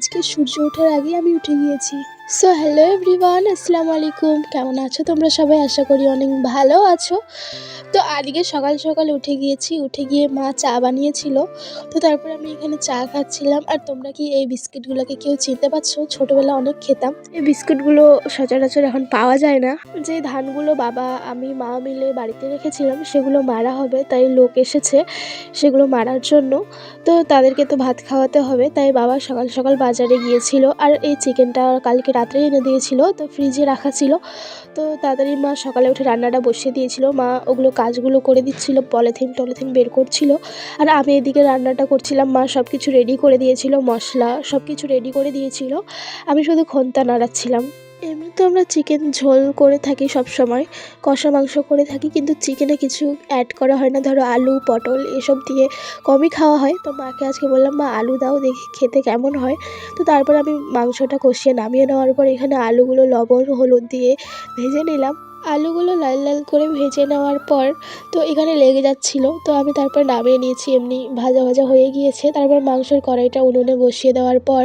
আজকে সূর্য ওঠার আগেই আমি উঠে গিয়েছি। সো হ্যালো এভরিওয়ান আসসালামু আলাইকুম। কেমন আছো তোমরা সবাই? আশা করি অনেক ভালো আছো। তো আজকে সকাল সকাল উঠে গিয়েছি, উঠে গিয়ে মা চা বানিয়েছিল। তো তারপর আমি এখানে চা খাচ্ছিলাম। আর তোমরা কি এই বিস্কিটগুলোকে কেউ চিনতে পারছ? ছোটোবেলা অনেক খেতাম। এই বিস্কুটগুলো সচরাচর এখন পাওয়া যায় না। যে ধানগুলো বাবা, আমি, মা মিলে বাড়িতে রেখেছিলাম, সেগুলো মারা হবে, তাই লোক এসেছে সেগুলো মারার জন্য। তো তাদেরকে তো ভাত খাওয়াতে হবে, তাই বাবা সকাল সকাল বাজারে গিয়েছিল। আর এই চিকেনটা কালকে রাত্রে এনে দিয়েছিল, তো ফ্রিজে রাখা ছিল। তো তাড়াতাড়ি মা সকালে উঠে রান্নাটা বসিয়ে দিয়েছিল। মা ওগুলো কাজগুলো করে দিচ্ছিল, পলিথিন টলিথিন বের করছিল। আর আমি এদিকে রান্নাটা করছিলাম, মা সব কিছু রেডি করে দিয়েছিল, মশলা সব কিছু রেডি করে দিয়েছিল। আমি শুধু খন্তা নাড়াচ্ছিলাম। এমনিতে আমরা চিকেন ঝোল করে থাকি সব সময়, কষা মাংস করে থাকি, কিন্তু চিকেনে কিছু অ্যাড করা হয় না। ধরো আলু, পটল এসব দিয়ে কমই খাওয়া হয়। তো মাকে আজকে বললাম, মা, আলু দাও, দেখি খেতে কেমন হয়। তো তারপর আমি মাংসটা কষিয়ে নামিয়ে নেওয়ার পর এখানে আলুগুলো, লবণ, হলুদ দিয়ে ভেজে নিলাম। আলুগুলো লাল লাল করে ভেজে নেওয়ার পর তো এখানে লেগে যাচ্ছিল। তো আমি তারপর নামিয়ে নিয়েছি, এমনি ভাজা ভাজা হয়ে গিয়েছে। তারপর মাংসের কড়াইটা উনুনে বসিয়ে দেওয়ার পর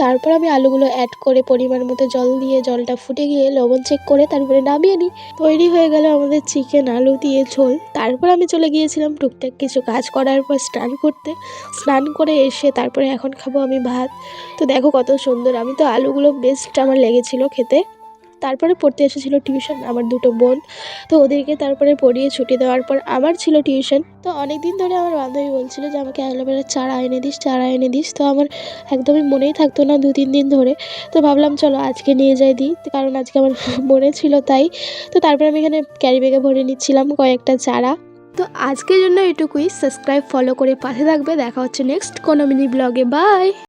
তারপর আমি আলুগুলো অ্যাড করে পরিমাণ মতো জল দিয়ে জলটা ফুটে গিয়ে লবণ চেক করে তারপরে নামিয়ে নিই। তৈরি হয়ে গেল আমাদের চিকেন আলু দিয়ে ঝোল। তারপর আমি চলে গিয়েছিলাম টুকটাক কিছু কাজ করার পর স্নান করতে। স্নান করে এসে তারপরে এখন খাব আমি ভাত। তো দেখো কত সুন্দর, আমি তো আলুগুলো বেস্ট আমার লেগেছিল খেতে। তারপরে পড়তে এসেছিল টিউশন আমার দুটো বোন। তো ওদেরকে তারপরে পড়িয়ে ছুটি দেওয়ার পর আবার ছিল টিউশন তো অনেক দিন ধরে আমার বান্ধবী বলছিল যে, আমাকে অ্যালোভেরার চারা এনে দিস, চারা এনে দিস। তো আমার একদমই মনেই থাকতো না দু তিন দিন ধরে। তো ভাবলাম, চলো আজকে নিয়ে যাই দিই কারণ আজকে আমার মনে ছিল তাই। তো তারপরে আমি এখানে ক্যারি ব্যাগে ভরে নিচ্ছিলাম কয়েকটা চারা। তো আজকের জন্য এটুকুই। সাবস্ক্রাইব ফলো করে পাশে থাকবে। দেখা হচ্ছে নেক্সট কোনো মিনি ব্লগে বাই